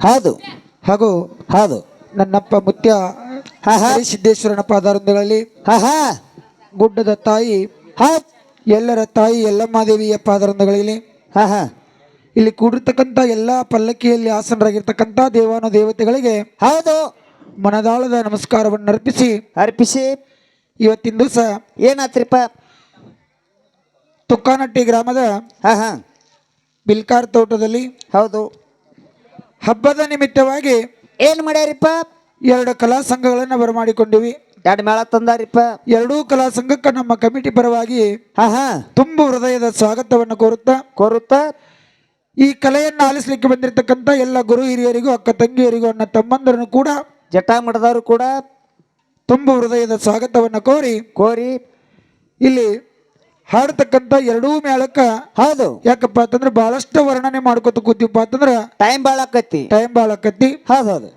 ಹೌದು. ಹಾಗೂ ಹೌದು. ನನ್ನಪ್ಪ ಮುತ್ಯ. ಸಿದ್ದೇಶ್ವರನ ಹಾ ಗುಡ್ಡದ ತಾಯಿ ಎಲ್ಲರ ತಾಯಿ ಎಲ್ಲಮ್ಮ ದೇವಿಯ ಹಾ ಇಲ್ಲಿ ಕೂಡಿರ್ತಕ್ಕಂಥ ಎಲ್ಲ ಪಲ್ಲಕ್ಕಿಯಲ್ಲಿ ಆಸನರಾಗಿರ್ತಕ್ಕಂಥ ದೇವಾನು ದೇವತೆಗಳಿಗೆ ಹೌದು. ಮನದಾಳದ ನಮಸ್ಕಾರವನ್ನು ಅರ್ಪಿಸಿ ಅರ್ಪಿಸಿ. ಇವತ್ತಿನ ದಿವಸ ಏನಾತ್ರಿಪ್ಪ? ತುಕ್ಕಾನಟ್ಟಿ ಗ್ರಾಮದ ಬಿಲ್ಕಾರ್ ತೋಟದಲ್ಲಿ ಹೌದು. ಹಬ್ಬದ ನಿಮಿತ್ತವಾಗಿ ಏನ್ ಮಾಡ್ಯಾರಿಪ್ಪ? ಎರಡು ಕಲಾ ಸಂಘಗಳನ್ನು ಬರಮಾಡಿಕೊಂಡಿವಿ. ಎರಡು ಮೇಳ ತಂದಾರಿಪ್ಪ. ಎರಡೂ ಕಲಾ ಸಂಘಕ್ಕೆ ನಮ್ಮ ಕಮಿಟಿ ಪರವಾಗಿ ತುಂಬು ಹೃದಯದ ಸ್ವಾಗತವನ್ನು ಕೋರುತ್ತಾ ಕೋರುತ್ತಾ? ಈ ಕಲೆಯನ್ನು ಆಲಿಸಲಿಕ್ಕೆ ಬಂದಿರತಕ್ಕಂತ ಎಲ್ಲ ಗುರು ಹಿರಿಯರಿಗೂ ಅಕ್ಕ ತಂಗಿಯರಿಗೂ ಅನ್ನ ತಮ್ಮಂದರನ್ನು ಕೂಡ ಜಟ ಮಠದವರು ಕೂಡ ತುಂಬು ಹೃದಯದ ಸ್ವಾಗತವನ್ನು ಕೋರಿ ಕೋರಿ ಇಲ್ಲಿ ಹಾಡತಕ್ಕಂಥ ಎರಡೂ ಮೇಳಕ್ಕ ಹೌದು. ಯಾಕಪ್ಪ ಅಂತಂದ್ರೆ ಬಹಳಷ್ಟು ವರ್ಣನೆ ಮಾಡ್ಕೊತ ಕೂತೀವಪ್ಪ ಅಂತಂದ್ರ ಟೈಮ್ ಬಾಳ ಆಕತಿ ಟೈಮ್ ಬಾಳ ಆಕತಿ ಹೌದು ಹೌದು.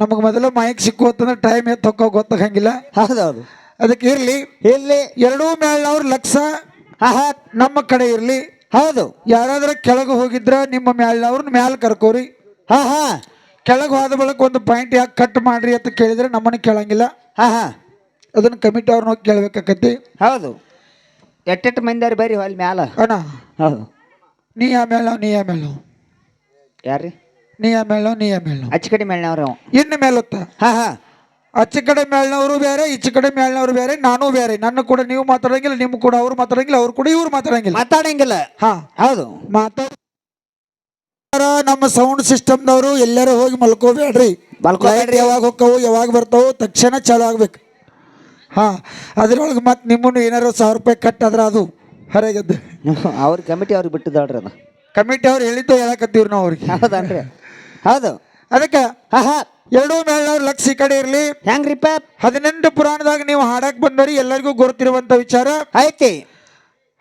ನಮಗೆ ಮೊದಲು ಮೈಕ್ ಸಿಕ್ಕು ಅಂತಂದ್ರೆ ಟೈಮ್ ಎತ್ತ ಹೊಕ್ಕ ಗೊತ್ತಾಗಂಗಿಲ್ಲ. ಹೌದು ಹೌದು. ಅದಕ್ಕೆ ಇರ್ಲಿ. ಇಲ್ಲಿ ಎರಡೂ ಮೇಳನವ್ರ ಲಕ್ಷ ಹಾ ಹಾ ನಮ್ಮ ಕಡೆ ಇರ್ಲಿ. ಹೌದು. ಯಾರಾದ್ರ ಕೆಳಗೆ ಹೋಗಿದ್ರ ನಿಮ್ಮ ಮ್ಯಾಲ್ನವ್ರನ್ನ ಮ್ಯಾಲ ಕರ್ಕೋರಿ. ಹಾ ಹಾ ಕೆಳಗೆ ಹೋದ ಬಳಕ ಒಂದು ಪಾಯಿಂಟ್ ಯಾಕೆ ಕಟ್ ಮಾಡ್ರಿ ಅಂತ ಕೇಳಿದ್ರೆ ನಮ್ಮನ್ನ ಕೇಳಂಗಿಲ್ಲ. ಹಾ ಹಾ ಅದನ್ನ ಕಮಿಟಿ ಅವ್ರನ್ನ ಹೋಗಿ ಕೇಳ್ಬೇಕಾಕತಿ ಹೌದು. ಎಟ್ಟೆಟ್ಟು ಮಂದಿಯಾರು ಬರ್ರಿ ಅಲ್ಲಿ ಮ್ಯಾಲ. ಅಣ್ಣ ಹೌದು. ನೀ ಆಮೇಲ ನೀ ಆಮೇಲ ಯಾರ್ರಿ? ನೀ ಆಮೇಲ ನೀ ಆಮೇಲ ಅಚ್ಚ ಕಡೆ ಮೇಳ್ನವ್ರು ಅವ. ಇನ್ನು ಮೇಲುತ್ತ? ಹಾ ಹಾ. ಅಚ್ಚ ಕಡೆ ಮೇಲ್ನವರು ಬೇರೆ ಈಚ ಕಡೆ ಮೇಲ್ನವರು ಬೇರೆ ನಾನು ಬೇರೆ. ನನ್ನ ಕೂಡ ನೀವು ಮಾತಾಡಂಗಿಲ್ಲ ನಿಮ್ಮ ಕೂಡ ಅವ್ರು ಮಾತಾಡಂಗಿಲ್ಲ ಅವ್ರು ಕೂಡ ಇವ್ರು ಮಾತಾಡಂಗಿಲ್ಲ. ಮಾತಾಡಂಗಿಲ್ಲ. ಹಾ. ಹೌದು. ಮಾತಾಡ ನಮ್ಮ ಸೌಂಡ್ ಸಿಸ್ಟಮ್ನವರು ಎಲ್ಲರೂ ಹೋಗಿ ಮಲ್ಕೋಬೇಡ್ರಿ. ಮಲ್ಕೋಬೇಡ್ರಿ. ಯಾವಾಗ ಹೋಕ್ಕವು ಯಾವಾಗ ಬರ್ತಾವು ತಕ್ಷಣ ಚಾಲು ಆಗ್ಬೇಕು. ಹಾ ಅದ್ರೊಳಗೆ ಮತ್ತೆ ನಿಮ್ಮನ್ನು ಏನಾರು ಸಾವಿರ ರೂಪಾಯಿ ಕಟ್ ಆದ್ರೆ ಅದು ಹೊರಗದ್ದು. ಅವ್ರ ಕಮಿಟಿ ಅವ್ರಿಗೆ ಬಿಟ್ಟಿದ್ದಾಳ್ರಿ ಅದು. ಕಮಿಟಿ ಅವ್ರು ಹೇಳಿದ್ದು ಹೇಳಕತ್ತೀವ್ರಿ ನಾವು ಅವ್ರಿಗೆ. ಹೌದನ್ರಿ. ಹೌದು. ಅದಕ್ಕೆ ಹಾ ಹಾ. ಎರಡೂ ಲಕ್ಷ ಈ ಕಡೆ ಇರಲಿ. ಹೆಂಗ್ರಿಪ್ಪ ಹದಿನೆಂಟು ಪುರಾಣದಾಗ ನೀವು ಹಾಡಕ್ ಬಂದವ್ರಿ ಎಲ್ಲರಿಗೂ ಗೊತ್ತಿರುವಂತ ವಿಚಾರ. ಐತಿ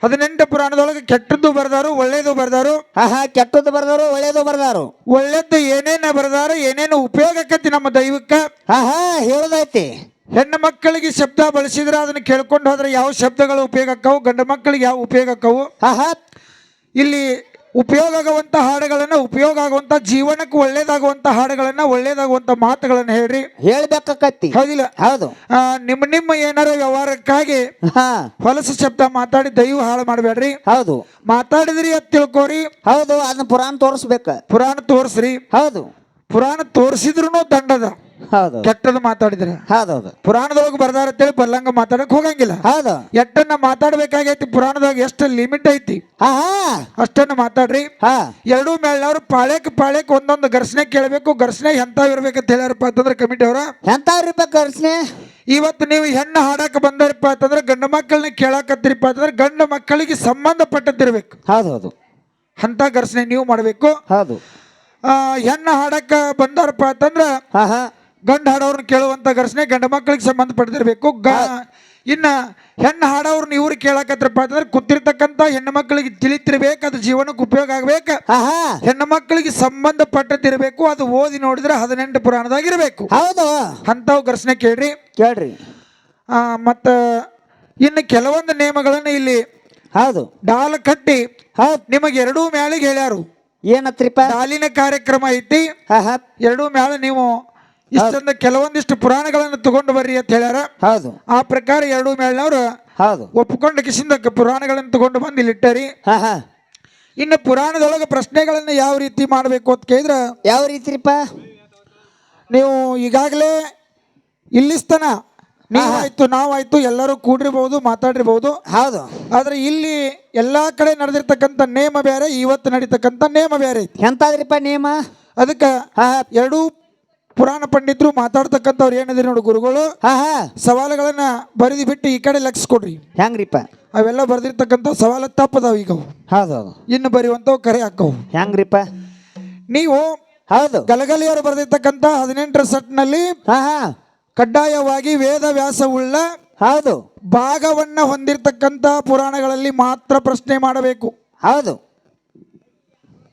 ಹದಿನೆಂಟು ಪುರಾಣದೊಳಗೆ ಕೆಟ್ಟದ್ದು ಬರ್ದಾರು ಒಳ್ಳೇದು ಬರ್ದಾರು. ಹಾ ಹಾ. ಕೆಟ್ಟದ್ದು ಬರ್ದಾರು ಒಳ್ಳೇದು ಬರ್ದಾರು. ಒಳ್ಳೇದು ಏನೇನ ಬರ್ದಾರು ಏನೇನು ಉಪಯೋಗಕ್ಕತಿ ನಮ್ಮ ದೈವಕ್ಕೆ. ಹಾ ಹಾ. ಹೇಳೋದೈತಿ ಹೆಣ್ಣು ಮಕ್ಕಳಿಗೆ ಶಬ್ದ ಬಳಸಿದ್ರೆ ಅದನ್ನ ಕೇಳ್ಕೊಂಡು ಹೋದ್ರೆ ಯಾವ ಶಬ್ದಗಳು ಉಪಯೋಗ ಆಕ್ಕವು ಗಂಡು ಮಕ್ಕಳಿಗೆ ಯಾವ ಉಪಯೋಗ ಆಕ್ಕವು ಹಾ ಹಾ ಇಲ್ಲಿ ಉಪಯೋಗ ಆಗುವಂಥ ಹಾಡುಗಳನ್ನು ಉಪಯೋಗ ಆಗುವಂತ ಜೀವನಕ್ಕೆ ಒಳ್ಳೇದಾಗುವಂಥ ಹಾಡುಗಳನ್ನು ಒಳ್ಳೇದಾಗುವಂಥ ಮಾತುಗಳನ್ನ ಹೇಳ್ರಿ. ಹೇಳ್ಬೇಕಾಕತ್ತಿ. ಹೌದಿಲ್ಲ? ಹೌದು. ಆ, ನಿಮ್ಮ ನಿಮ್ಮ ಏನಾರ ವ್ಯವಹಾರಕ್ಕಾಗಿ ಹಾ. ಹೊಲಸು ಶಬ್ದ ಮಾತಾಡಿ ದೈವ ಹಾಳು ಮಾಡಬೇಡ್ರಿ. ಹೌದು. ಮಾತಾಡಿದ್ರಿ ಅಂತ ತಿಳ್ಕೊರಿ. ಹೌದು ಅದನ್ನ ಪುರಾಣ ತೋರಿಸ್ಬೇಕ. ಪುರಾಣ ತೋರಿಸ್ರಿ. ಹೌದು. ಪುರಾಣ ತೋರಿಸಿದ್ರು ದಂಡದ. ಹೌದು ಕೆಟ್ಟದ್ದು ಮಾತಾಡಿದ್ರೆ. ಹೌದೌದು. ಪುರಾಣದೊಳಗೆ ಬರ್ದಾರ ಅಂತೇಳಿ ಬಲ್ಲಂಗ ಮಾತಾಡಕ್ ಹೋಗಂಗಿಲ್ಲ. ಹೌದು. ಎಟ್ಟನ್ನ ಮಾತಾಡ್ಬೇಕಾಗೈತಿ ಪುರಾಣದಾಗ ಎಷ್ಟು ಲಿಮಿಟ್ ಐತಿ. ಹಾ ಅಷ್ಟನ್ನ ಮಾತಾಡ್ರಿ. ಹಾ. ಎರಡೂ ಅವ್ರು ಪಾಳ್ಯಕ್ ಪಾಳ್ಯಕ್ ಒಂದೊಂದು ಘರ್ಷಣೆ ಕೇಳಬೇಕು ಘರ್ಷಣೆ ಎಂತಾವ್ ಇರ್ಬೇಕಂತ ಹೇಳ್ಯಾರಪ್ಪ ಅಂತಂದ್ರೆ ಕಮಿಟಿ ಅವರ. ಇರ್ಬೇಕು ಘರ್ಷಣೆ? ಇವತ್ತು ನೀವು ಹೆಣ್ಣು ಹಾಡಕ್ ಬಂದಾರಪ್ಪ ಅಂತಂದ್ರೆ ಗಂಡು ಮಕ್ಕಳನ್ನ ಕೇಳಾಕತ್ತೀರಿಪ್ಪ ಅಂತಂದ್ರೆ ಗಂಡು ಮಕ್ಕಳಿಗೆ ಸಂಬಂಧಪಟ್ಟದ್ದಿರ್ಬೇಕು. ಹೌದು ಹೌದು ಅಂತ ಘರ್ಷಣೆ ನೀವು ಮಾಡಬೇಕು. ಹೌದು. ಹೆಣ್ಣು ಹಾಡಕ್ಕ ಬಂದಾರಪ್ಪ ಅಂತಂದ್ರೆ ಗಂಡ ಹಾಡೋರ್ನ ಕೇಳುವಂತ ಘರ್ಷಣೆ ಗಂಡು ಮಕ್ಕಳಿಗೆ ಸಂಬಂಧಪಟ್ಟಿರ್ಬೇಕು. ಇನ್ನ ಹೆಣ್ಣು ಹಾಡೋರ್ನ ಇವ್ರು ಕೇಳಕತ್ರಪ್ಪ ಅಂತಂದ್ರೆ ಕೂತಿರ್ತಕ್ಕಂಥ ಹೆಣ್ಣು ಮಕ್ಕಳಿಗೆ ತಿಳಿತಿರ್ಬೇಕು ಅದು ಜೀವನಕ್ಕೆ ಉಪಯೋಗ ಆಗ್ಬೇಕು. ಹೆಣ್ಣು ಮಕ್ಕಳಿಗೆ ಸಂಬಂಧಪಟ್ಟದಿರ್ಬೇಕು ಅದು ಓದಿ ನೋಡಿದ್ರೆ ಹದಿನೆಂಟು ಪುರಾಣದಾಗಿರ್ಬೇಕು. ಹೌದು. ಅಂಥವು ಘರ್ಷಣೆ ಕೇಳ್ರಿ. ಕೇಳ್ರಿ. ಆ, ಮತ್ತ ಇನ್ನು ಕೆಲವೊಂದು ನಿಯಮಗಳನ್ನು ಇಲ್ಲಿ ಹೌದು. ಡಾಲ್ ಕಟ್ಟಿ ಹೌದು. ನಿಮಗೆ ಎರಡೂ ಮ್ಯಾಲಿಗೆ ಹೇಳ್ಯಾರು. ಏನತ್ರಿಪ್ಪ? ಡಾಲಿನ ಕಾರ್ಯಕ್ರಮ ಐತಿ. ಎರಡು ಮ್ಯಾಲ ನೀವು ಇಷ್ಟೊಂದು ಕೆಲವೊಂದಿಷ್ಟು ಪುರಾಣಗಳನ್ನು ತಗೊಂಡು ಬರ್ರಿ ಅಂತ ಹೇಳ್ಯಾರ. ಹೌದು. ಆ ಪ್ರಕಾರ ಎರಡೂ ಮೇಳನವ್ರು ಹೌದು. ಒಪ್ಕೊಂಡು ಕಿಸಿಂದ ಕ- ಪುರಾಣಗಳನ್ನು ತಗೊಂಡು ಬಂದು ಇಲ್ಲಿ ಇಟ್ಟರಿ ಇನ್ನು ಪುರಾಣದೊಳಗೆ ಪ್ರಶ್ನೆಗಳನ್ನು ಯಾವ ರೀತಿ ಮಾಡಬೇಕು ಅಂತ ಕೇಳಿದ್ರೆ? ಯಾವ ರೀತಿರಿಪ್ಪ? ನೀವು ಈಗಾಗಲೇ ಇಲ್ಲಿಸ್ತನ ನೀವಾಯ್ತು ನಾವಾಯ್ತು ಎಲ್ಲರೂ ಕೂಡಿರ್ಬಹುದು ಮಾತಾಡಿರ್ಬಹುದು ಹೌದು. ಆದ್ರೆ ಇಲ್ಲಿ ಎಲ್ಲಾ ಕಡೆ ನಡೆದಿರ್ತಕ್ಕಂಥ ನೇಮ ಬೇರೆ ಇವತ್ತು ನಡೀತಕ್ಕಂಥ ನೇಮ ಬೇರೆ ಐತಿ. ಎಂತಾದ್ರಿಪ್ಪ ನೇಮ? ಅದಕ್ಕೆ ಆಹಾ ಎರಡೂ ಪುರಾಣ ಪಂಡಿತರು ಮಾತಾಡ್ತಕ್ಕಂಥವ್ರು ಏನಿದೆ ನೋಡು ಗುರುಗಳು. ಸವಾಲುಗಳನ್ನ ಬರೆದಿ ಬಿಟ್ಟು ಈ ಕಡೆ ಲಕ್ಷ ಕೊಡ್ರಿ ಹೆಂಗ್ರಿಪ್ಪ? ಅವೆಲ್ಲ ಬರ್ದಿರ್ತಕ್ಕಂಥ ಸವಾಲ ತಪ್ಪದಾವ ಈಗ. ಹೌದು ಇನ್ನು ಬರೆಯುವಂಥವು ಕರೆ ಹಾಕವು. ಹೆಂಗ್ರಿಪ್ಪ? ನೀವು ಹೌದು. ಗಲಗಲಿಯವರು ಬರೆದಿರ್ತಕ್ಕಂಥ ಹದಿನೆಂಟರ ಸೆಟ್ನಲ್ಲಿ ಕಡ್ಡಾಯವಾಗಿ ವೇದ ವ್ಯಾಸವುಳ್ಳ ಹೌದು. ಭಾಗವನ್ನ ಹೊಂದಿರತಕ್ಕಂತ ಪುರಾಣಗಳಲ್ಲಿ ಮಾತ್ರ ಪ್ರಶ್ನೆ ಮಾಡಬೇಕು. ಹೌದು.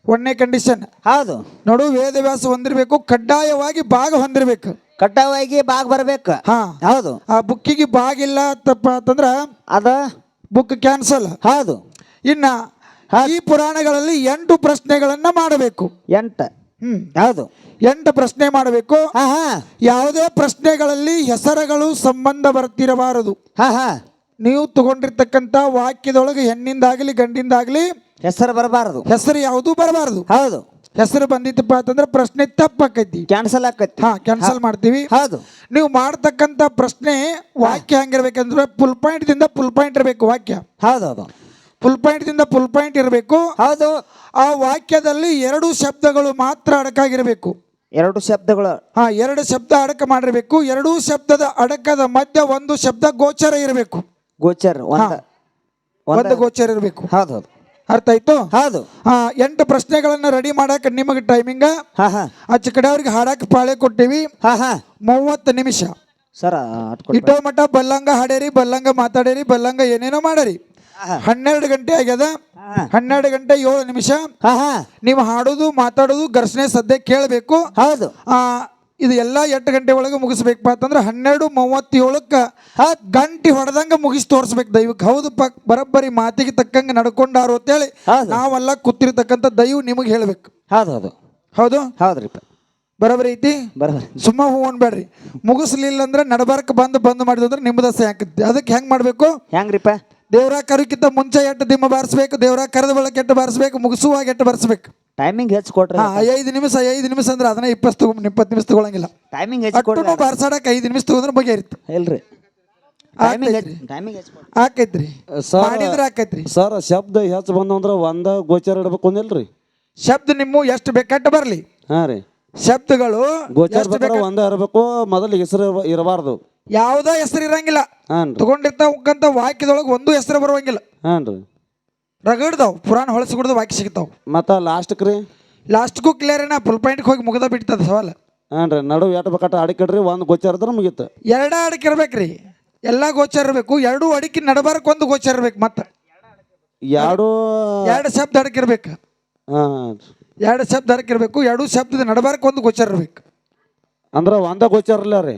ಒಂದೇ ಕಂಡೀಷನ್. ಹೌದು. ನೋಡು ವೇದ ವ್ಯಾಸ ಹೊಂದಿರಬೇಕು ಕಡ್ಡಾಯವಾಗಿ ಭಾಗ ಹೊಂದಿರಬೇಕು. ಕಡ್ಡಾಯವಾಗಿ ಭಾಗ ಬರಬೇಕು. ಹಾ. ಹೌದು. ಆ ಬುಕ್ಕಿಗೆ ಭಾಗ ಇಲ್ಲ ತಪ್ಪ ಅಂತಂದ್ರ ಅದ? Book cancel. ಹೌದು. ಇನ್ನ ಈ ಪುರಾಣಗಳಲ್ಲಿ ಎಂಟು ಪ್ರಶ್ನೆಗಳನ್ನ ಮಾಡಬೇಕು. ಎಂಟ. ಹ್ಮ್. ಹೌದು ಎಂಟು ಪ್ರಶ್ನೆ ಮಾಡಬೇಕು. ಯಾವುದೇ ಪ್ರಶ್ನೆಗಳಲ್ಲಿ ಹೆಸರುಗಳು ಸಂಬಂಧ ಬರ್ತಿರಬಾರದು. ಹಾ ಹಾ. ನೀವು ತಗೊಂಡಿರ್ತಕ್ಕಂತ ವಾಕ್ಯದೊಳಗೆ ಹೆಣ್ಣಿಂದಾಗಲಿ ಗಂಡಿಂದಾಗಲಿ ಹೆಸರು ಬರಬಾರದು. ಹೆಸರು ಯಾವುದೂ ಬರಬಾರದು. ಹೌದು. ಹೆಸರು ಬಂದಿತ್ತಪ್ಪ ಅಂತಂದ್ರೆ ಪ್ರಶ್ನೆ ತಪ್ಪಾಕೈತಿ. ಕ್ಯಾನ್ಸಲ್ ಆಕೈತಿ. ಹಾ ಕ್ಯಾನ್ಸಲ್ ಮಾಡ್ತೀವಿ. ಹೌದು. ನೀವು ಮಾಡ್ತಕ್ಕಂತ ಪ್ರಶ್ನೆ ವಾಕ್ಯ ಹೆಂಗಿರ್ಬೇಕಂದ್ರೆ ಫುಲ್ ಪಾಯಿಂಟ್ ದಿಂದ ಫುಲ್ ಪಾಯಿಂಟ್ ಇರಬೇಕು ವಾಕ್ಯ. ಹೌದು ಹೌದು. ಫುಲ್ ಪಾಯಿಂಟ್ ದಿಂದ ಫುಲ್ ಪಾಯಿಂಟ್ ಇರಬೇಕು. ಹೌದು. ಆ ವಾಕ್ಯದಲ್ಲಿ ಎರಡು ಶಬ್ದಗಳು ಮಾತ್ರ ಅಡಕಾಗಿರಬೇಕು ಎರಡು ಶಬ್ದಗಳು. ಹಾ ಎರಡು ಶಬ್ದ ಅಡಕ ಮಾಡಿರಬೇಕು. ಎರಡೂ ಶಬ್ದದ ಅಡಕದ ಮಧ್ಯ ಒಂದು ಶಬ್ದ ಗೋಚರ ಇರಬೇಕು. ಗೋಚರ ಒಂದ ಒಂದು ಗೋಚರ ಇರಬೇಕು. ಹೌದು ಹೌದು. ಅರ್ಥ ಆಯ್ತು? ಹೌದು. ಹಾ ಎಂಟು ಪ್ರಶ್ನೆಗಳನ್ನ ರೆಡಿ ಮಾಡಕ್ಕೆ ನಿಮಗೆ ಟೈಮಿಂಗ್ ಹಾ ಹಾ. ಆಚೆ ಕಡೆ ಅವ್ರಿಗೆ ಹಾಡಕ್ಕೆ ಪಾಳೆ ಕೊಟ್ಟಿವಿ. ಹಾ ಹಾ. ಮೂವತ್ತು ನಿಮಿಷ. ಸರ ಇಟ್ಟೋ ಇಟೋ ಮಠ ಬಲ್ಲಂಗ ಹಾಡೇರಿ ಬಲ್ಲಂಗ ಮಾತಾಡೇರಿ ಬಲ್ಲಂಗ ಏನೇನೋ ಮಾಡರಿ. ಹನ್ನೆರಡು ಗಂಟೆ ಆಗ್ಯದ. ಹನ್ನೆರಡು ಗಂಟೆ ಏಳು ನಿಮಿಷ? ನೀವು ಹಾಡೋದು ಮಾತಾಡೋದು ಘರ್ಷಣೆ ಸದ್ಯ ಕೇಳಬೇಕು. ಹೌದು. ಇದು ಎಲ್ಲ ಎಂಟು ಗಂಟೆ ಒಳಗೆ ಮುಗಿಸ್ಬೇಕಪ್ಪ ಅಂತಂದ್ರೆ ಹನ್ನೆರಡು ಮೂವತ್ತೇಳಕ್ಕ ಗಂಟೆ ಹೊಡೆದಂಗ ಮುಗಿಸಿ ತೋರಿಸ್ಬೇಕು ದೈವಕ್ಕೆ. ಹೌದು ಪ ಬರೋಬ್ಬರಿ ಮಾತಿಗೆ ತಕ್ಕಂಗೆ ನಡ್ಕೊಂಡಾರು ಅಂತೇಳಿ ಹೇಳಿ ನಾವೆಲ್ಲ ಕೂತಿರ್ತಕ್ಕಂಥ ದೈವ ನಿಮಗೆ ಹೇಳ್ಬೇಕು. ಹೌದು ಹೌದು. ಹೌದು? ಹೌದ್ರಿಪ್ಪ ಬರೋಬ್ಬರಿ ಐತಿ? ಬರೋಬರಿ. ಸುಮ್ಮ ಹೂ ಅನ್ಬೇಡ್ರಿ. ಮುಗಿಸ್ಲಿಲ್ಲ ಅಂದ್ರೆ ನಡಬಾರಕ್ಕೆ ಬಂದು ಬಂದ್ ಮಾಡಿದ್ರೆ ನಿಮ್ಮದ ಸಹ ಹಾಕತ್ತೆ. ಅದಕ್ಕೆ ಹೆಂಗ್ ಮಾಡ್ಬೇಕು? ಹೆಂಗ್ರಿಪ್ಪ? ದೇವ್ರ ಕರುಕ್ಕಿಂತ ಮುಂಚೆ ಎಟ್ಟು ದಿಮ್ಮ ಬಾರಿಸ್ಬೇಕು ದೇವ್ರ ಕರೆದ ಬಳಕ ಎಟ್ಟು ಬಾರಿಸ್ಬೇಕು ಮುಗಿಸುವಾಗ ಎಟ್ಟು ಬಾರಿಸ್ಬೇಕು. ಟೈಮಿಂಗ್ ಹೆಚ್ಚು ಕೊಟ್ಟರೆ ಹಾ ಐದು ನಿಮಿಷ ಐದು ನಿಮಿಷ ಅಂದ್ರೆ ಅದನ್ನ ಇಪ್ಪತ್ತು ತಗೊಂಡ್ ಇಪ್ಪತ್ತು ನಿಮಿಷ ತಗೊಳಂಗಿಲ್ಲ. ಟೈಮಿಂಗ್ ಹೆಚ್ಚು ಬಾರಿಸಾಡಕ್ಕೆ ಐದು ನಿಮಿಷ ತಗೊಂಡ್ರೆ ಬಗೆಹರಿತು. ಇಲ್ರಿ. ಟೈಮಿಂಗ್ ಆಕೈತ್ರಿ. ಟೈಮಿಂಗ್ ಹೆಚ್ಚು ಕೊಡ್ರಿ ಆಕೈತ್ರಿ. ಸರ್ ಮಾಡಿದ್ರೆ ಆಕೈತ್ರಿ. ಸರ್ ಶಬ್ದ ಹೆಚ್ಚು ಬಂದಂದ್ರ ಒಂದ ಗೋಚರ ಇಡಬೇಕು ಅಂದಿಲ್ರಿ ಶಬ್ದ ನಿಮ್ಮ ಎಷ್ಟು ಬೇಕಾಟ ಬರ್ಲಿ. ಹಾ ರೀ. ಶಬ್ದಗಳು ಗೋಚರ ಎಷ್ಟು ಬೇಕಾದ್ರೆ ಒಂದ ಇರಬೇಕು ಮೊದಲು ಹೆಸರು ಇರಬಾರ್ದು. ಯಾವ್ದ ಹೆಸರು ಇರಂಗಿಲ್ಲ. ಹಾನ್ ರೀ ತಗೊಂಡಿರ್ತಕ್ಕಂಥ ವಾಕ್ಯದೊಳಗೆ ಒಂದು ಹೆಸರು ಬರುವಂಗಿಲ್ಲ. ಹಾನ್ ರೀ ರಗಡ್ದಾವ್ ಪುರಾಣ ಹೊಳಸ್ಕೊಡ್ದು ವಾಕ್ಯ ಸಿಗ್ತಾವ್. ಮತ್ತು ಲಾಸ್ಟ್ಕ್ ರೀ? ಲಾಸ್ಟ್ಗೂ ಕ್ಲಿಯರ್ ಏನ ಫುಲ್ ಪಾಯಿಂಟ್ಗೆ ಹೋಗಿ ಮುಗ್ದ ಬಿಡ್ತದ ಸವಾಲ. ಹಾನ್ ರೀ ನಡು ಎಟ್ ಅಡಿಕಡ್ರಿ ಅಡಿಕಿಡ್ರಿ ಒಂದು ಗೋಚರ ಇದ್ರೆ ಮುಗೀತು. ಎರಡ ಅಡಿಕೆ ಇರ್ಬೇಕ್ರಿ. ಎಲ್ಲ ಗೋಚರ ಇರಬೇಕು ಎರಡೂ ಅಡಿಕೆ ನಡಬಾರಕ್ ಒಂದು ಗೋಚರ ಇರ್ಬೇಕು ಮತ್ತೆ. ಎರಡು ಎರಡು ಶಬ್ದ ಅಡಕೆ ಇರ್ಬೇಕು. ಹಾಂ ಎರಡು ಶಬ್ದ ಅಡಕೆ ಇರಬೇಕು ಎರಡು ಶಬ್ದದ ನಡಬಾರಕ್ ಒಂದು ಗೋಚರ ಇರ್ಬೇಕು. ಅಂದ್ರೆ ಒಂದ ಗೋಚರ ಇಲ್ಲ ರೀ.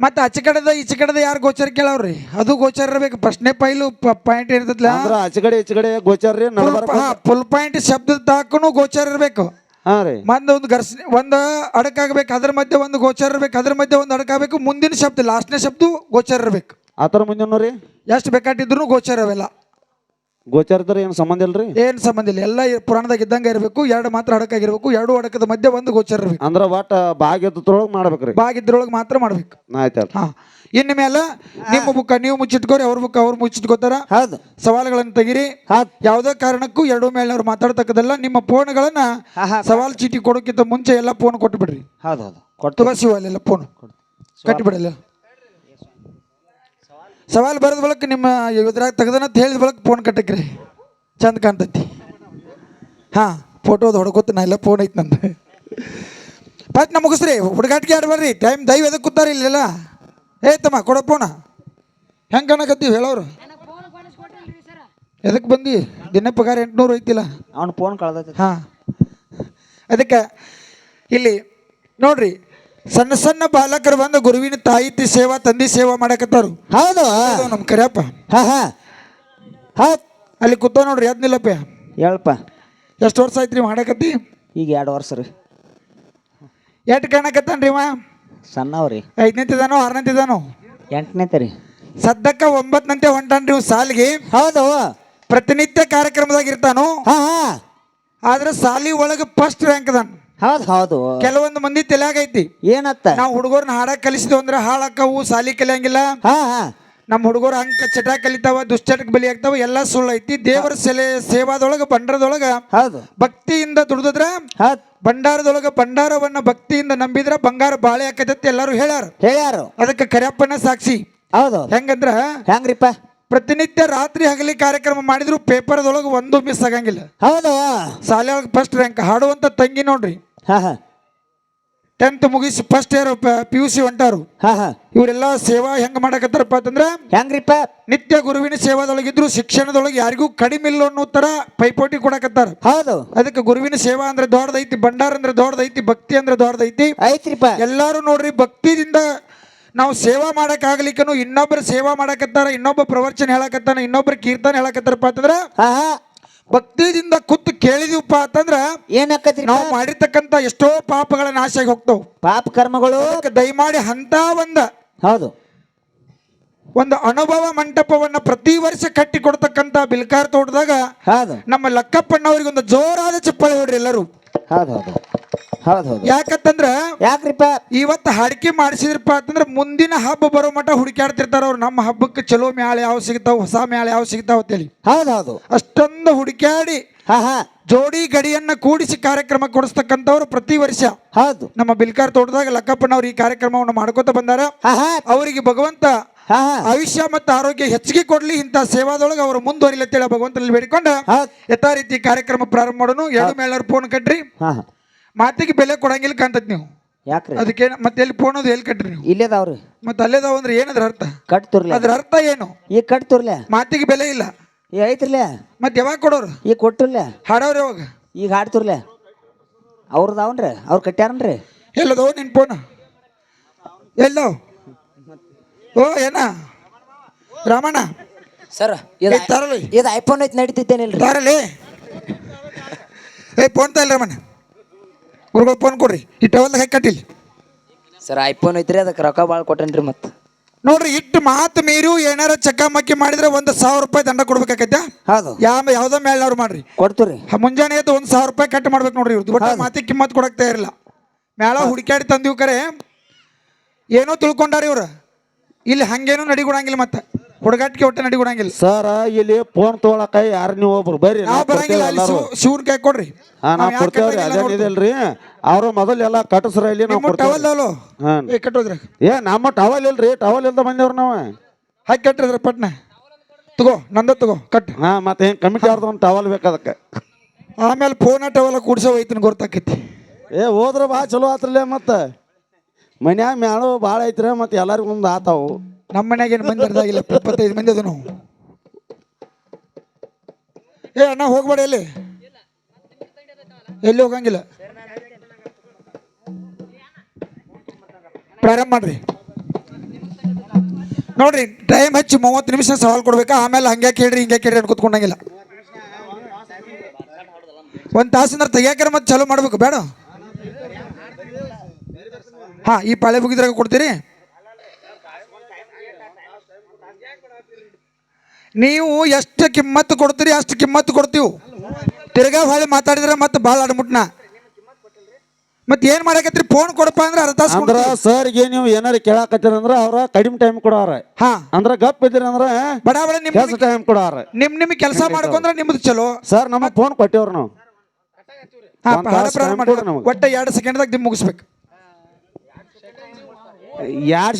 ಮತ್ತೆ ಆಚೆ ಕಡೆದ ಈಚೆ ಕಡೆದ ಯಾರು ಗೋಚರ ಕೇಳವ್ರಿ? ಅದು ಗೋಚರ ಇರಬೇಕು. ಪ್ರಶ್ನೆ ಪೈಲು ಪಾಯಿಂಟ್ ಇರ್ತದಲ್ಲ ಅಂದ್ರೆ ಈಚೆ ಕಡೆ ಗೋಚರ ರೀ ನಡ್ಬಾರ ಹಾ ಫುಲ್ ಪಾಯಿಂಟ್ ಶಬ್ದದ ತಾಕನು ಗೋಚರ ಇರಬೇಕು. ಹಾಂ ರೀ. ಮಂದ ಒಂದು ಘರ್ಷಣೆ ಒಂದು ಅಡಕಾಗಬೇಕು ಅದ್ರ ಮಧ್ಯೆ ಒಂದು ಗೋಚರ ಇರಬೇಕು ಅದ್ರ ಮಧ್ಯೆ ಒಂದು ಅಡಕಾಗಬೇಕು ಮುಂದಿನ ಶಬ್ದ ಲಾಸ್ಟ್ನೇ ಶಬ್ದ ಗೋಚರ ಇರಬೇಕು. ಆ ಥರ ಮುಂದಿನ ರೀ ಎಷ್ಟು ಬೇಕಾಟಿದ್ರು ಗೋಚರ ಅವೆಲ್ಲ ಗೋಚರ ಇದ್ರೆ ಏನು ಸಂಬಂಧ ಇಲ್ರಿ? ಏನು ಸಂಬಂಧ ಇಲ್ಲ. ಎಲ್ಲ ಪುರಾಣದಾಗ ಇದ್ದಂಗ ಇರಬೇಕು ಎರಡು ಮಾತ್ರ ಹಡಕಾಗಿರ್ಬೇಕು ಎರಡು ಹಡಕದ ಮಧ್ಯೆ ಒಂದು ಗೋಚರ ಇರ್ಬೇಕು. ಅಂದ್ರೆ ಒಟ್ಟ ಭಾಗ್ಯದೊಳಗೆ ಮಾಡ್ಬೇಕ್ರಿ. ಬಾಗಿದ್ರೊಳಗೆ ಮಾತ್ರ ಮಾಡ್ಬೇಕು. ಆಯ್ತಲ್ಲ ಹಾ. ಇನ್ನು ಮೇಲೆ ನಿಮ್ಮ ಬುಕ್ಕ ನೀವು ಮುಚ್ಚಿಟ್ಕೋರಿ ಅವ್ರ ಮುಖ ಅವ್ರು ಮುಚ್ಚಿಟ್ಕೋತಾರ. ಹೌದು. ಸವಾಲುಗಳನ್ನು ತೆಗಿರಿ. ಹೌದು. ಯಾವುದೇ ಕಾರಣಕ್ಕೂ ಎರಡು ಮೇಲಿನವ್ರು ಮಾತಾಡ್ತಕ್ಕದಲ್ಲ ನಿಮ್ಮ ಫೋನ್ಗಳನ್ನ ಹಾ, ಹಾ. ಸವಾಲ್ ಚೀಟಿ ಕೊಡೋಕ್ಕಿಂತ ಮುಂಚೆ ಎಲ್ಲ ಫೋನ್ ಕೊಟ್ಟು ಬಿಡ್ರಿ ಹೌದು ಹೌದು. ಕೊಟ್ಟು ಬಸ್ ಶಿವ ಅಲ್ಲೆಲ್ಲ ಫೋನ್ ಕಟ್ಟಿಬಿಡಲ್ಲ. ಸವಾಲ್ ಬರೆದ ಬಳಕ ನಿಮ್ಮ ಇದ್ರಾಗ ತೆಗ್ದನಂತ ಹೇಳಿದ ಬಳಕ ಫೋನ್ ಕಟ್ಟಕ್ರಿ ಚಂದ ಕಾಣ್ತೈತಿ. ಹಾಂ ಫೋಟೋದು ಹೊಡ್ಕೋತ ನಾ ಎಲ್ಲ ಫೋನ್ ಐತಿ ನಂದು. ಪಟ್ ನಾ ಮುಗಿಸ್ರಿ ಹುಡುಗಾಟಿಗೆ ಆಡ್ಬಾರ್ರಿ ಟೈಮ್ ದೈವ ಎದಕ್ಕೆ ಕೂತಾರ ಇಲ್ಲೆಲ್ಲ? ಏ ತಮ್ಮ ಕೊಡ ಫೋನ ಹೆಂಗೆ ಕಾಣಕತ್ತೀವಿ ಹೇಳೋರು? ಎದಕ್ಕೆ ಬಂದಿ? ದಿನ ಪಗಾರ ಎಂಟುನೂರು ಐತಿಲ್ಲ? ಅವ್ನು ಫೋನ್ ಕಳ್ದೈತಿ. ಹಾಂ. ಅದಕ್ಕೆ ಇಲ್ಲಿ ನೋಡ್ರಿ ಸಣ್ಣ ಸಣ್ಣ ಬಾಲಕರು ಬಂದು ಗುರುವಿನ ತಾಯಿತಿ ಸೇವಾ ತಂದಿ ಸೇವಾ ಮಾಡಕತ್ತಾರು. ಹೌದು. ನಮ್ಮ ಕರಿಯಪ್ಪ. ಹಾ ಹಾ. ಹಾ. ಅಲ್ಲಿ ಕೂತ ನೋಡ್ರಿ ಅದ್ನಿಲ್ಲಪ್ಪ ಹೇಳಪ್ಪ ಎಷ್ಟು ವರ್ಷ ಆಯ್ತು ರೀ ಮಾಡಕತ್ತಿ? ಈಗ ಎರಡು ವರ್ಷ ರೀ. ಎಷ್ಟು ಕಾಣಕತ್ತಾನ್ರಿ ಮಾ ಸಣ್ಣವ್ರಿ. ಐದನೇತಿದಾನೋ ಆರನೇತಿದಾನೋ? ಎಂಟನೇ ರೀ. ಸದ್ಯಕ್ಕೆ ಒಂಬತ್ತನಂತೆ ಹೊಂಟಾನ ರೀ ಸಾಲಿಗೆ. ಹೌದು. ಪ್ರತಿನಿತ್ಯ ಕಾರ್ಯಕ್ರಮದಾಗ ಇರ್ತಾನು? ಹಾ ಹಾ. ಆದ್ರೆ ಸಾಲಿ ಒಳಗೆ ಫಸ್ಟ್ ರ್ಯಾಂಕ್ ಅದಾನ ಹೌದು ಹೌದು. ಕೆಲವೊಂದು ಮಂದಿ ತಲೆಯಾಗೈತಿ ಏನತ್ತ? ನಾವು ಹುಡುಗರ್ನ ಹಾಡಕ್ ಕಲಿಸಿದ್ವು ಅಂದ್ರೆ ಹಾಳಾಕವು ಸಾಲಿ ಕಲಿಯಂಗಿಲ್ಲ. ಹಾ ಹಾ. ನಮ್ಮ ಹುಡುಗರು ಅಂಕ ಚಟ ಕಲಿತಾವ ದುಶ್ಚಟಕ್ಕೆ ಬಲಿ ಆಗ್ತಾವ ಎಲ್ಲ ಸುಳ್ಳು ಐತಿ. ದೇವರ ಸೆಲೆ ಸೇವಾದೊಳಗ ಭಂಡಾರದೊಳಗ ಹೌದು. ಭಕ್ತಿಯಿಂದ ದುಡಿದ್ರ ಭಂಡಾರದೊಳಗ ಭಂಡಾರವನ್ನ ಭಕ್ತಿಯಿಂದ ನಂಬಿದ್ರ ಬಂಗಾರ ಬಾಳೆ ಹಾಕತೈತಿ ಎಲ್ಲಾರು ಹೇಳ್ಯಾರ. ಹೇಳ್ಯಾರು. ಅದಕ್ಕೆ ಕರಿಯಪ್ಪನ ಸಾಕ್ಷಿ. ಹೌದು. ಹೆಂಗಂದ್ರ ಹೆಂಗ್ರಿಪ್ಪ? ಪ್ರತಿನಿತ್ಯ ರಾತ್ರಿ ಹಗಲಿ ಕಾರ್ಯಕ್ರಮ ಮಾಡಿದ್ರು ಪೇಪರ್ದೊಳಗೆ ಒಂದು ಮಿಸ್ ಆಗಂಗಿಲ್ಲ. ಹೌದು. ಶಾಲೆ ಒಳಗೆ ಫಸ್ಟ್ ರ್ಯಾಂಕ್ ಹಾಡುವಂತ ತಂಗಿ ನೋಡ್ರಿ. ಹಾ ಹಾ. ಟೆಂತ್ ಮುಗಿಸಿ first year P U C ಹೊಂಟಾರು. ಹಾ ಹಾ. ಇವರೆಲ್ಲ ಸೇವಾ ಹೆಂಗ್ ಮಾಡಕತ್ತಾರಪ್ಪ ಅಂತಂದ್ರೆ ಹೆಂಗ್ರಿಪ್ಪ? ನಿತ್ಯ ಗುರುವಿನ ಸೇವಾದೊಳಗಿದ್ರು ಶಿಕ್ಷಣದೊಳಗೆ ಯಾರಿಗೂ ಕಡಿಮೆ ಇಲ್ಲ ಅನ್ನೋ ತರ ಪೈಪೋಟಿ ಕೊಡಕತ್ತಾರ. ಹೌದು. ಅದಕ್ಕೆ ಗುರುವಿನ ಸೇವಾ ಅಂದ್ರೆ ದೊಡ್ಡದೈತಿ ಭಂಡಾರ ಅಂದ್ರೆ ದೊಡ್ಡದೈತಿ ಭಕ್ತಿ ಅಂದ್ರೆ ದೊಡ್ಡದೈತಿ. ಐತ್ರಿಪ್ಪ ಎಲ್ಲಾರು ನೋಡ್ರಿ ಭಕ್ತಿದಿಂದ ನಾವು ಸೇವಾ ಮಾಡಕ್ಕಾಗ್ಲಿಕ್ಕನು ಇನ್ನೊಬ್ಬರು ಸೇವಾ ಮಾಡಕತ್ತಾರ ಇನ್ನೊಬ್ಬ ಪ್ರವಚನ ಹೇಳಕತ್ತಾನ ಇನ್ನೊಬ್ಬರು ಕೀರ್ತನ ಹೇಳಕತ್ತಾರಪ್ಪ ಅಂತಂದ್ರೆ ಭಕ್ತಿದಿಂದ ಕೂತು ಕೇಳಿದೀವಪ್ಪ ಅಂತಂದ್ರ ಏನಾಕತ್ರಿ ನಾವು ಮಾಡಿರ್ತಕ್ಕಂತ ಎಷ್ಟೋ ಪಾಪಗಳ ನಾಶ ಆಗಿ ಹೋಗ್ತಾವ. ಪಾಪ ಕರ್ಮಗಳು ದಯಮಾಡಿ ಅಂತ ಒಂದ ಹೌದು. ಒಂದು ಅನುಭವ ಮಂಟಪವನ್ನ ಪ್ರತಿ ವರ್ಷ ಕಟ್ಟಿ ಕೊಡ್ತಕ್ಕಂತ ಬಿಲ್ಕಾರ್ ತೋಟದಾಗ ಹೌದು. ನಮ್ಮ ಲಕ್ಕಪ್ಪಣ್ಣವ್ರಿಗೆ ಒಂದು ಜೋರಾದ ಚಪ್ಪಾಳೆ ಹೊಡ್ರಿ ಎಲ್ಲರೂ. ಹೌದು ಹೌದು. ಹೌದು ಹೌದು. ಯಾಕಂತಂದ್ರ ಯಾಕ್ರಿಪ್ಪ ಇವತ್ತು ಹಡಿಕೆ ಮಾಡಿಸಿದ್ರಪ್ಪ ಅಂತಂದ್ರೆ ಮುಂದಿನ ಹಬ್ಬ ಬರೋ ಮಟ್ಟ ಹುಡುಕಾಡ್ತಿರ್ತಾರ ಅವ್ರು. ನಮ್ಮ ಹಬ್ಬಕ್ಕೆ ಚಲೋ ಮ್ಯಾಳ ಯಾವ ಸಿಗ್ತಾವ ಹೊಸ ಮ್ಯಾಳೆ ಯಾವ ಸಿಗ್ತಾವ ಅಂತೇಳಿ. ಹೌದು ಹೌದು. ಅಷ್ಟೊಂದು ಹುಡುಕಾಡಿ ಹಾ ಹಾ. ಜೋಡಿ ಗಡಿಯನ್ನ ಕೂಡಿಸಿ ಕಾರ್ಯಕ್ರಮ ಕೊಡಿಸ್ತಕ್ಕಂಥವ್ರು ಪ್ರತಿ ವರ್ಷ. ಹೌದು. ನಮ್ಮ ಬಿಲ್ಕಾರ್ ತೋಟದಾಗ ಲಕ್ಕಪ್ಪನವ್ರು ಈ ಕಾರ್ಯಕ್ರಮವನ್ನು ಮಾಡ್ಕೋತ ಬಂದಾರ. ಅವರಿಗೆ ಭಗವಂತ ಆಯುಷ್ಯ ಮತ್ತು ಆರೋಗ್ಯ ಹೆಚ್ಚಿಗೆ ಕೊಡ್ಲಿ ಇಂತಹ ಸೇವಾದೊಳಗೆ ಅವರು ಮುಂದುವರಿಲತ್ತೇಳಿ ಭಗವಂತನಲ್ಲಿ ಬೇಡಿಕೊಂಡ ಯಥಾ ರೀತಿ ಕಾರ್ಯಕ್ರಮ ಪ್ರಾರಂಭ ಮಾಡೋನು. ಎರಡು ಮೇಲೆ ಫೋನ್ ಕಟ್ರಿ. ಮಾತಿಗೆ ಬೆಲೆ ಕೊಡಂಗಿಲ್ಲ ಕಾಣ್ತೈತಿ ನೀವು. ಯಾಕ್ರಿ? ಅದಕ್ಕೆ ಮತ್ತೆ ಎಲ್ಲಿ ಫೋನ್ ಅದು ಎಲ್ಲಿ ಕಟ್ರಿ ನೀವು? ಇಲ್ಲೇದಾವ್ರಿ ಮತ್ತೆ ಅಲ್ಲೇದಾವ ಅಂದ್ರೆ ಏನದ್ರ ಅರ್ಥ? ಕಟ್ ತುರ್ಲೆ. ಅದ್ರ ಅರ್ಥ ಏನು? ಈಗ ಕಟ್ ತುರ್ಲೆ. ಮಾತಿಗೆ ಬೆಲೆ ಇಲ್ಲ. ಈಗ ಐತ್ರಿಲೆ? ಮತ್ತೆ ಯಾವಾಗ ಕೊಡೋರು? ಈಗ ಕೊಟ್ಟಿರ್ಲೆ. ಹಾಡೋರು ಯಾವಾಗ? ಈಗ ಹಾಡ್ತಿರ್ಲೆ ಅವ್ರದಾವನ್ರಿ ಅವ್ರು ಕಟ್ಟ್ಯಾರನ್ರಿ ಎಲ್ಲದೋ ನಿನ್ ಫೋನ್ ಎಲ್ಲೋ? ಓ ಏನ? ರಾಮಣ್ಣ? ಸರ್ ಇದು ತರಲಿ. ಇದು ಐಫೋನ್ ಐತಿ ನಡೀತಿದ್ದೇನಿಲ್ರಿ. ತರಲಿ. ಏ ಫೋನ್ ತಲ್ಲ ರಮಣ್ಣ. ಹುಡುಗ ಫೋನ್ ಕೊಡ್ರಿ. ಈ ಒಂದು ಹಾಕಿ ಕಟ್ಟಿಲ್ಲ ಸರ್ ಐಫೋನ್ ಐತ್ರಿ ಅದಕ್ಕೆ ರೊಕ್ಕ ಭಾಳ ಕೊಟ್ಟೇನ್ರಿ ಮತ್ತೆ. ನೋಡ್ರಿ ಇಟ್ಟು ಮಾತು ಮೀರಿ ಏನಾರ ಚಕ್ಕಮಕ್ಕಿ ಮಾಡಿದ್ರೆ ಒಂದು ಸಾವಿರ ರೂಪಾಯಿ ದಂಡ ಕೊಡ್ಬೇಕಾಗತ್ತೆ ಹೌದು. ಯಾವ ಯಾವ್ದೋ ಮೇಲ್ನವ್ರು ಮಾಡ್ರಿ. ಕೊಡ್ತೀರಿ. ಹ, ಮುಂಜಾನೆ ಎದ್ದು ಒಂದು ಸಾವಿರ ರೂಪಾಯಿ ಕಟ್ ಮಾಡ್ಬೇಕು ನೋಡ್ರಿ ಇವ್ರದ್ದು ಬಟ್ ಮಾತಿಗೆ ಕಿಮ್ಮತ್ ಕೊಡಕ್ ತಯಾರಿಲ್ಲ ಮೇಳ ಹುಡುಕಾಡಿ ತಂದಿವ್ ಕರೆ. ಏನೋ ತಿಳ್ಕೊಂಡಾರ ಇವ್ರು. ಇಲ್ಲಿ ಹಂಗೇನೂ ನಡಿಗೊಡಂಗಿಲ್ಲ ಮತ್ತೆ. ಹುಡುಗಾಟಿಗೆ ನಡಿ ಕೊಡಂಗಿಲ್ಲ ಸರ್ ಇಲ್ಲಿ ಫೋನ್ ತೊಗೊಳಕ ಯಾರು ನೀವು ಒಬ್ರು? ಬರ್ರಿ ನಾವು ನಾವು ಬರಂಗಿಲ್ಲ ಅಲ್ಲಿ ಶಿವ್- ಶಿವ್ನ ಕೈ ಕೊಡ್ರಿ. ಹಾ ನಾವು ಕೊಡ್ತೇವ್ರಿ. ಅದೇನಿದಿಲ್ರಿ ಅವರು ಮೊದಲು ಎಲ್ಲ ಕಟ್ಟಸ್ರ ಇಲ್ಲಿ ನಾವು ಕೊಡ್ತೇವ್ರಿ. ಟವಲ್ ಅಲ್ಲೋ ಏ ಕಟ್ಟೋದ್ರ. ಏ ನಮ್ಮ ಟವಲ್ ಇಲ್ರಿ ಟವಲ್ ಇಲ್ದ ಬಂದೇವ್ರಿ ನಾವು. ಹಾಕಿ ಕಟ್ಟಿದ್ರ ಪಟ್ನ. ತಗೋ ನಂದ ತಗೋ ಕಟ್. ಹಾ ಮತ್ತೆ ಹೆಂಗ್ ಕಮಿಟಿ ಅವ್ರದ್ದು ಒಂದು ಟವಲ್ ಬೇಕು ಅದಕ್ಕೆ? ಆಮೇಲೆ ಫೋನ್ ಟವಲ್ ಕೂಡ್ಸೋ ಐತನ ಗೊತ್ತಾಕೈತಿ. ಏ ಹೋದ್ರ ಭಾಳ ಚಲೋ ಆತ್ರಲ್ಲೇ ಮತ್ತೆ. ಮನ್ಯಾಗ ಮ್ಯಾಳು ಭಾಳ ಐತ್ರಿ ಮತ್ತೆ ಎಲ್ಲರಿಗೂ ಒಂದು ಆತಾವು ನಮ್ಮ ಮನ್ಯಾಗ ಏನು ಮಂದಿ ಅರ್ಧಾಗಿಲ್ಲ ಇಪ್ಪತ್ತೈದು ಮಂದಿ ಅದು ಏ, ಅಣ್ಣ, ಹೋಗ್ಬೇಡ ಎಲ್ಲಿ ಎಲ್ಲಿ ಹೋಗಂಗಿಲ್ಲ? ಪ್ರಾರಂಭ ಮಾಡ್ರಿ. ನೋಡ್ರಿ ಟೈಮ್ ಹಚ್ಚಿ ಮೂವತ್ತು ನಿಮಿಷ ಸವಾಲ್ ಕೊಡ್ಬೇಕಾ? ಆಮೇಲೆ ಹಂಗೆ ಕೇಳ್ರಿ ಹಿಂಗೆ ಕೇಳ್ರಿ ಅಂತ ಕೂತ್ಕೊಂಡಂಗಿಲ್ಲ. ಒಂದು ತಾಸಿಂದ್ರೆ ತೆಗಿಯಾಕರ ಮತ್ತೆ ಚಾಲೂ ಮಾಡ್ಬೇಕು, ಬೇಡ. ಹಾ, ಈ ಪಾಳೆ ಮುಗಿದ್ರಾಗ ಕೊಡ್ತೀರಿ? ನೀವು ಎಷ್ಟು ಕಿಮ್ಮತ್ತು ಕೊಡ್ತೀರಿ ಅಷ್ಟು ಕಿಮ್ಮತ್ತು ಕೊಡ್ತೀವಿ. ತಿರ್ಗಾ ಹೊಳೆ ಮಾತಾಡಿದ್ರೆ ಮತ್ತೆ ಭಾಳ ಅಡ್ಮುಟ್ನ. ಮತ್ತೆ ಏನ್ ಮಾಡಕತ್ರಿ ಫೋನ್ ಕೊಡಪ್ಪ ಅಂದ್ರೆ ಅರ್ಧ ತಾಸು ಅಂದ್ರ ಸರ್ಗೆ ನೀವು ಏನಾರ ಕೇಳಾಕತ್ತೀರ ಅಂದ್ರ ಅವ್ರ ಕಡಿಮೆ ಟೈಮ್ ಕೊಡೋರ ಹಾ. ಅಂದ್ರ ಗಪ್ ಇದ್ದೀರಿ ಅಂದ್ರ ಬಡ ಬಡ ನಿಮ್ ಕೆಲಸ ಟೈಮ್ ಕೊಡೋರ ನಿಮ್ ನಿಮ್ ಕೆಲಸ ಮಾಡ್ಕೊಂಡ್ರೆ ನಿಮ್ದು ಚಲೋ. ಸರ್ ನಮ್ಮ ಫೋನ್ ಕೊಟ್ಟಿವ್ರ ನಾವು. ನಮ್ಗೆ. ಒಟ್ಟ ಎರಡು ಸೆಕೆಂಡ್ದಾಗ ನಿಮ್ ಮುಗಿಸ್ಬೇಕು. ಎರಡು